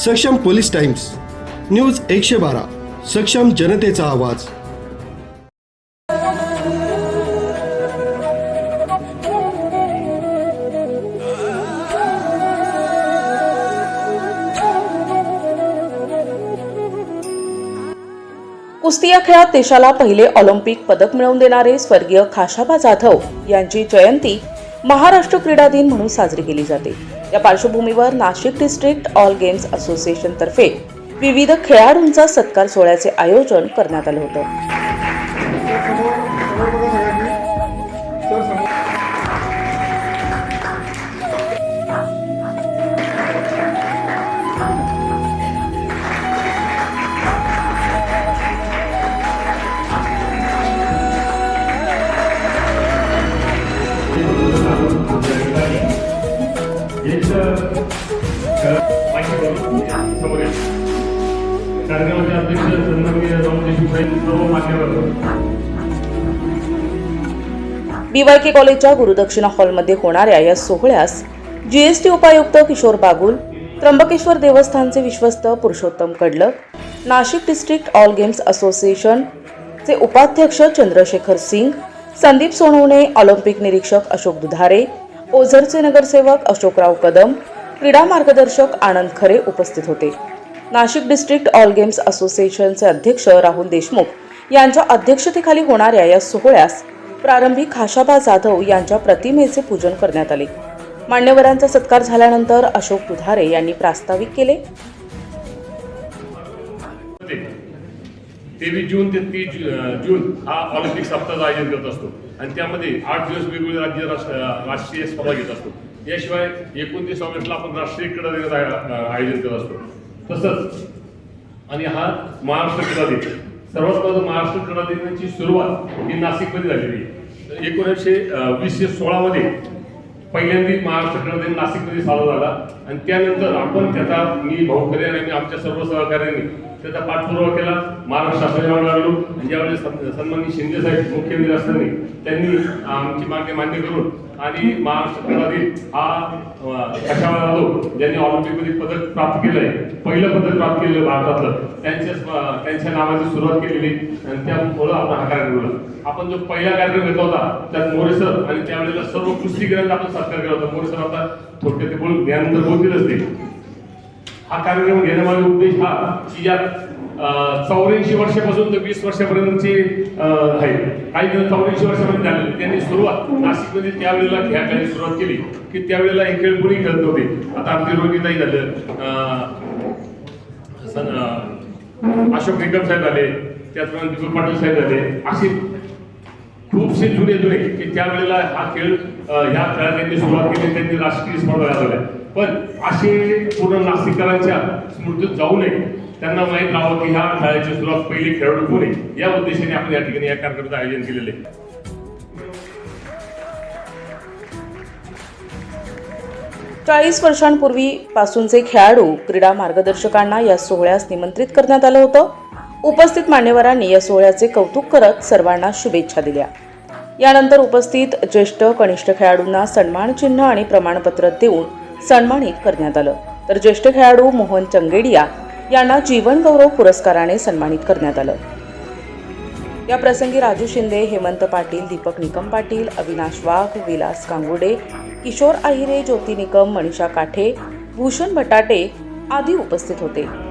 सक्षम police times news एकशे बारा सक्षम जनतेचा आवाज. कुस्ती या खेळात देशाला पहिले ऑलिम्पिक पदक मिळवून देणारे स्वर्गीय खाशाबा जाधव यांची जयंती महाराष्ट्र क्रीडा दिन म्हणून साजरी केली जाते. या पार्श्वभूमीवर नाशिक डिस्ट्रिक्ट ऑल गेम्स असोसिएशनतर्फे विविध खेळाडूंचा सत्कार सोहळ्याचे आयोजन करण्यात आलं होतं. कार्यक्रमाचे अध्यक्ष सन्माननीय राम देशमुख सर्व मान्यवर बीवायके कॉलेजच्या गुरुदक्षिणा हॉलमध्ये होणाऱ्या या सोहळ्यास जीएसटी उपायुक्त किशोर बागुल त्र्यंबकेश्वर देवस्थानचे विश्वस्त Purushottam Kadlak Nashik district all games असोसिएशनचे उपाध्यक्ष चंद्रशेखर सिंग संदीप सोनवणे ऑलिम्पिक निरीक्षक अशोक दुधारे ओझरचे नगरसेवक अशोकराव कदम क्रीडा मार्गदर्शक आनंद खरे उपस्थित होते. नाशिक डिस्ट्रिक्ट ऑल गेम्स असोसिएशनचे अध्यक्ष राहुल देशमुख यांच्या अध्यक्षतेखाली होणाऱ्या या सोहळ्यास प्रारंभी खाशाबा जाधव यांच्या प्रतिमेचे पूजन करण्यात आले. मान्यवरांचा सत्कार झाल्यानंतर अशोक दुधारे यांनी प्रास्ताविक केले. तेवीस जून ते तीस जून हा ऑलिम्पिक सप्ताहाचं आयोजन करत असतो. आणि त्यामध्ये आठ दिवस वेगवेगळे राज्य राष्ट्र- राष्ट्रीय स्पर्धा घेत असतो. याशिवाय एकोणतीस ऑगस्टला आपण राष्ट्रीय क्रीडा दिनाचं आयोजन करत असतो. तसंच आणि हा महाराष्ट्र क्रीडा दिन सर्वात पहिलं महाराष्ट्र क्रीडा दिनाची सुरुवात ही नाशिकमध्ये झालेली आहे. एकोणीसशे वीसशे सोळामध्ये पहिल्यांदा महाराष्ट्र क्रीडा दिन नाशिकमध्ये साजरा झाला. आणि त्यानंतर आपण त्याचा मी भाऊ खरे आणि आमच्या सर्व सहकार्यांनी त्याचा पाठपुरावा केला. महाराष्ट्र शासनाला लागलो. आणि ज्यावेळेस सन्माननीय शिंदे साहेब मुख्यमंत्री असताना त्यांनी आमची मागणी मान्य करून आणि महाराष्ट्र हा कशावर जाधव ज्यांनी ऑलिम्पिकमध्ये पदक प्राप्त केलंय पहिलं पदक प्राप्त केलेलं भारतातलं त्यांच्या त्यांच्या नावाची सुरुवात केलेली आणि त्यामुळं आपण हा कार्यक्रम केला आपण जो पहिला कार्यक्रम घेतला होता त्यात मोरे सर आणि त्यावेळेला सर्व कुस्तीगिरांचा आपण सत्कार केला होता. मोरे सर आता थोडक्यात ते ज्ञान तर बोलतीलच ते. हा कार्यक्रम घेण्यामागे उद्देश हा की यात चौऱ्याऐंशी वर्षापासून ते वीस वर्षापर्यंतचे आहे. काही दिवस चौऱ्याऐंशी वर्षापर्यंत झालेले त्यांनी सुरुवात नाशिकमध्ये त्यावेळेला ह्या खेळाची सुरुवात केली की त्यावेळेला हे खेळ कोणी खेळत होते आता आमची रोहिताई झालं अं, अशोक निकम साहेब झाले त्याचप्रमाणे दीपक पाटील साहेब झाले असे खूपसे जुने जुने की त्यावेळेला हा खेळ ह्या खेळात त्यांनी सुरुवात केली त्यांनी राष्ट्रीय स्पर्धा झाल्या पण असे पूर्ण नाशिककरांच्या स्मृतीत जाऊ नये. त्यांना माहीत राहावं की ह्या खेळाची सुरुवात पहिली खेळाडू कोण आहे? या उद्देशाने आपण या ठिकाणी या कार्यक्रमाचं आयोजन केलेलं आहे. चाळीस वर्षांपूर्वी पासूनचे खेळाडू क्रीडा मार्गदर्शकांना या सोहळ्यास निमंत्रित करण्यात आलं होतं. उपस्थित मान्यवरांनी या सोहळ्याचे कौतुक करत सर्वांना शुभेच्छा दिल्या. यानंतर उपस्थित ज्येष्ठ कनिष्ठ खेळाडूंना सन्मान चिन्ह आणि प्रमाणपत्र देऊन सन्मानित करण्यात आलं. तर ज्येष्ठ खेळाडू मोहन चंगेडिया यांना जीवनगौरव पुरस्काराने सन्मानित करण्यात आलं. या प्रसंगी राजू शिंदे हेमंत पाटील दीपक निकम पाटील अविनाश वाघ विलास कांगुडे किशोर आहिरे ज्योती निकम मनीषा काठे भूषण भटाटे आदी उपस्थित होते.